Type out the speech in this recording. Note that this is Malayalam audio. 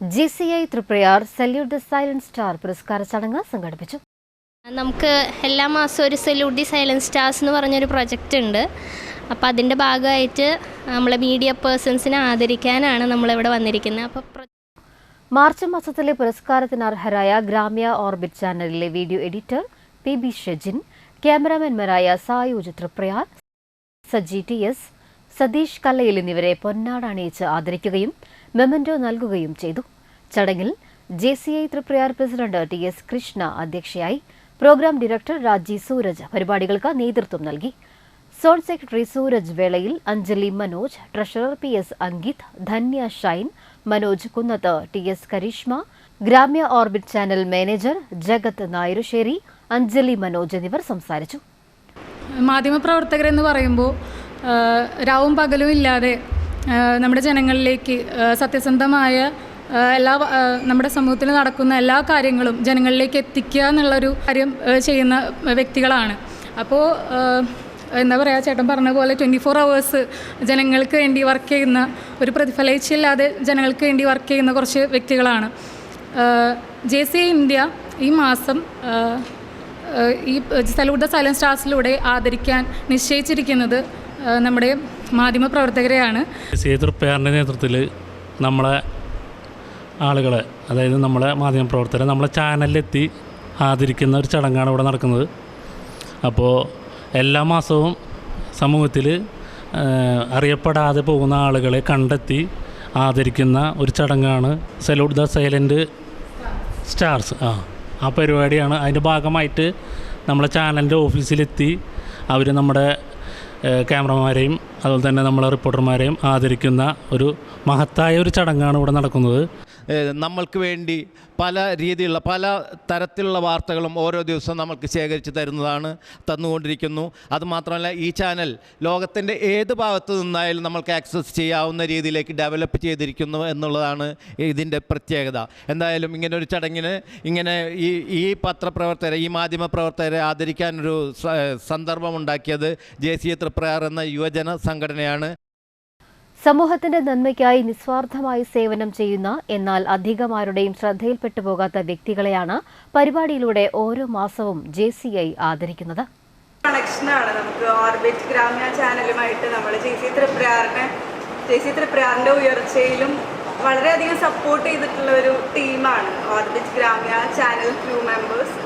J C I Triprayar salute the silence star പുരസ്കാര ചടങ്ങ് സംഘടിപ്പിച്ചു. നമുക്ക് എല്ലാ മാസവും ഒരു സല്യൂട്ട് ദി സൈലൻസ് സ്റ്റാർസ് എന്ന് പറഞ്ഞൊരു പ്രൊജക്റ്റ് ഉണ്ട്. അപ്പോൾ അതിന്റെ ഭാഗമായിട്ട് നമ്മളെ മീഡിയ പേഴ്സൺസിനെ ആദരിക്കാനാണ് നമ്മളിവിടെ വന്നിരിക്കുന്നത്. അപ്പോൾ മാർച്ച് മാസത്തിലെ പുരസ്കാരത്തിന് അർഹരായ ഗ്രാമ്യ ഓർബിറ്റ് ചാനലിലെ video editor P B Shejin ക്യാമറാമാൻമാരായ Sayooj Triprayar Saji T S Satheesh Kallayil എന്നിവരെ പൊന്നാടണിയിച്ച് ആദരിക്കുകയും മെമന്റോ നൽകുകയും ചെയ്തു. ചടങ്ങിൽ J C I Triprayar president T S Krishna അധ്യക്ഷയായി പ്രോഗ്രാം ഡയറക്ടർ രാജി സൂരജ് പരിപാടികൾക്ക് നേതൃത്വം നൽകി. സോൺ സെക്രട്ടറി സൂരജ് വേളയിൽ Anjali Manoj treasurer P S Ankit Dhanya Shine Manoj Kunnath T S Karishma Gramya orbit channel manager Jagat Nayarusseri Anjali Manoj എന്നിവർ സംസാരിച്ചു. മാധ്യമപ്രവർത്തകരെന്ന് പറയുമ്പോൾ രാവും പകലും ഇല്ലാതെ നമ്മുടെ ജനങ്ങളിലേക്ക് സത്യസന്ധമായ എല്ലാ നമ്മുടെ സമൂഹത്തിൽ നടക്കുന്ന എല്ലാ കാര്യങ്ങളും ജനങ്ങളിലേക്ക് എത്തിക്കുക എന്നുള്ളൊരു കാര്യം ചെയ്യുന്ന വ്യക്തികളാണ്. അപ്പോൾ എന്താ പറയുക ചേട്ടൻ പറഞ്ഞ പോലെ ട്വന്റി ഫോർ അവേഴ്സ് ജനങ്ങൾക്ക് വേണ്ടി വർക്ക് ചെയ്യുന്ന ഒരു പ്രതിഫലേച്ഛയില്ലാതെ ജനങ്ങൾക്ക് വേണ്ടി വർക്ക് ചെയ്യുന്ന കുറച്ച് വ്യക്തികളാണ്. ജെ സി ഇന്ത്യ ഈ മാസം ഈ സലൂട്ട് ദ സൈലൻസ് സ്റ്റാർസിലൂടെ ആദരിക്കാൻ നിശ്ചയിച്ചിരിക്കുന്നത് നമ്മുടെ മാധ്യമപ്രവർത്തകരെയാണ് സീതൃ തൃപ്പയാറിന്റെ നേതൃത്വത്തിൽ നമ്മളെ ആളുകളെ അതായത് നമ്മളെ മാധ്യമപ്രവർത്തകരെ നമ്മളെ ചാനലിലെത്തി ആദരിക്കുന്ന ഒരു ചടങ്ങാണ് ഇവിടെ നടക്കുന്നത്. അപ്പോൾ എല്ലാ മാസവും സമൂഹത്തിൽ അറിയപ്പെടാതെ പോകുന്ന ആളുകളെ കണ്ടെത്തി ആദരിക്കുന്ന ഒരു ചടങ്ങാണ് സലൂട്ട് ദ സൈലന്റ് സ്റ്റാർസ്. ആ ആ പരിപാടിയാണ്. അതിന്റെ ഭാഗമായിട്ട് നമ്മളെ ചാനലിന്റെ ഓഫീസിലെത്തി അവർ നമ്മുടെ ക്യാമറമാരെയും അതുപോലെ തന്നെ നമ്മളെ റിപ്പോർട്ടർമാരെയും ആദരിക്കുന്ന ഒരു മഹത്തായ ഒരു ചടങ്ങാണ് ഇവിടെ നടക്കുന്നത്. നമ്മൾക്ക് വേണ്ടി പല രീതിയിലുള്ള പല തരത്തിലുള്ള വാർത്തകളും ഓരോ ദിവസവും നമ്മൾക്ക് ശേഖരിച്ച് തരുന്നതാണ് തന്നുകൊണ്ടിരിക്കുന്നു. അതുമാത്രമല്ല ഈ ചാനൽ ലോകത്തിന്റെ ഏത് ഭാഗത്തു നിന്നായാലും നമ്മൾക്ക് ആക്സസ് ചെയ്യാവുന്ന രീതിയിലേക്ക് ഡെവലപ്പ് ചെയ്തിരിക്കുന്നു എന്നുള്ളതാണ് ഇതിന്റെ പ്രത്യേകത. എന്തായാലും ഇങ്ങനെ ഒരു ചടങ്ങിന് ഇങ്ങനെ ഈ ഈ പത്രപ്രവർത്തകരെ ഈ മാധ്യമ പ്രവർത്തകരെ ആദരിക്കാനൊരു സന്ദർഭമുണ്ടാക്കിയത് ജെ സി ത്രിപ്രയാർ എന്ന യുവജന സംഘടനയാണ്. സമൂഹത്തിന്റെ നന്മയ്ക്കായി നിസ്വാർത്ഥമായി സേവനം ചെയ്യുന്ന എന്നാൽ അധികമാരുടെയും ശ്രദ്ധയിൽപ്പെട്ടു പോകാത്ത വ്യക്തികളെയാണ് പരിപാടിയിലൂടെ ഓരോ മാസവും ജെ സി ഐ ആദരിക്കുന്നത്. കണക്ഷനാണ് നമുക്ക് ഓർബിറ്റ് ഗ്രാമ്യ ചാനലുമായിട്ട് നമ്മൾ ജെ സി ത്രിപ്രയാറിനെ ജെ സി ത്രിപ്രയാറിന്റെ ഉയർച്ചയിലും വളരെയധികം സപ്പോർട്ട് ചെയ്തിട്ടുള്ള ഒരു ടീമാണ് orbit Gramya channel crew members